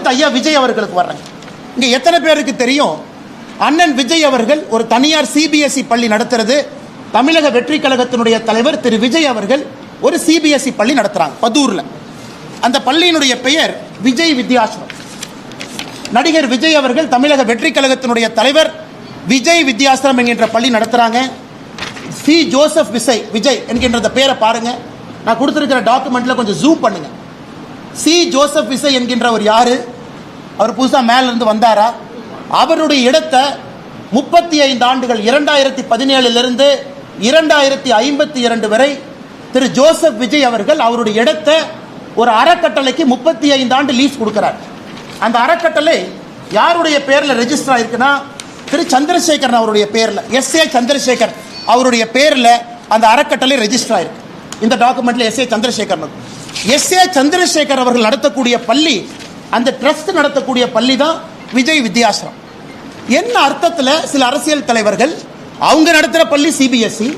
அடுத்து ஐயா விஜய் அவர்களுக்கு வர்றேன். இங்கே எத்தனை பேருக்கு தெரியும்? அண்ணன் விஜய் அவர்கள் ஒரு தனியார் சிபிஎஸ்இ பள்ளி நடத்துறது. தமிழக வெற்றி கழகத்தினுடைய தலைவர் திரு விஜய் அவர்கள் ஒரு சிபிஎஸ்இ பள்ளி நடத்துறாங்க பதூரில். அந்த பள்ளியினுடைய பெயர் விஜய் வித்யாசிரம். நடிகர் விஜய் அவர்கள் தமிழக வெற்றி கழகத்தினுடைய தலைவர் விஜய் வித்யாசிரம் என்கின்ற பள்ளி நடத்துறாங்க. சி ஜோசப் விசய் விஜய் என்கின்ற பேரை பாருங்க. நான் கொடுத்துருக்கிற டாக்குமெண்ட்ல கொஞ்சம் ஜூம் பண்ணுங்க. சி ஜோசப் விசை என்கின்றவர் யாரு? அவர் புதுசாக மேலேருந்து வந்தாரா? அவருடைய இடத்தை முப்பத்தி ஐந்து ஆண்டுகள் இரண்டாயிரத்தி பதினேழுலேருந்து இரண்டாயிரத்தி ஐம்பத்தி இரண்டு வரை திரு ஜோசப் விஜய் அவர்கள் அவருடைய இடத்தை ஒரு அறக்கட்டளைக்கு முப்பத்தி ஐந்து ஆண்டு லீஸ் கொடுக்கிறார். அந்த அறக்கட்டளை யாருடைய பேரில் ரெஜிஸ்டர் ஆயிருக்குன்னா திரு சந்திரசேகரன் அவருடைய பேரில் எஸ் ஏ சந்திரசேகர் அவருடைய பேரில் அந்த அறக்கட்டளை ரெஜிஸ்டர் ஆயிருக்கு. இந்த டாக்குமெண்ட்ல S A Chandrasekaran S A Chandrasekhar அவர்கள் நடத்தக்கூடிய பள்ளி அந்த ட்ரஸ்ட் நடத்தக்கூடிய பள்ளி தான் விஜய் வித்யாசிரம். என்ன அர்த்தத்தில் சில அரசியல் தலைவர்கள் அவங்க நடத்துகிற பள்ளி சிபிஎஸ்சி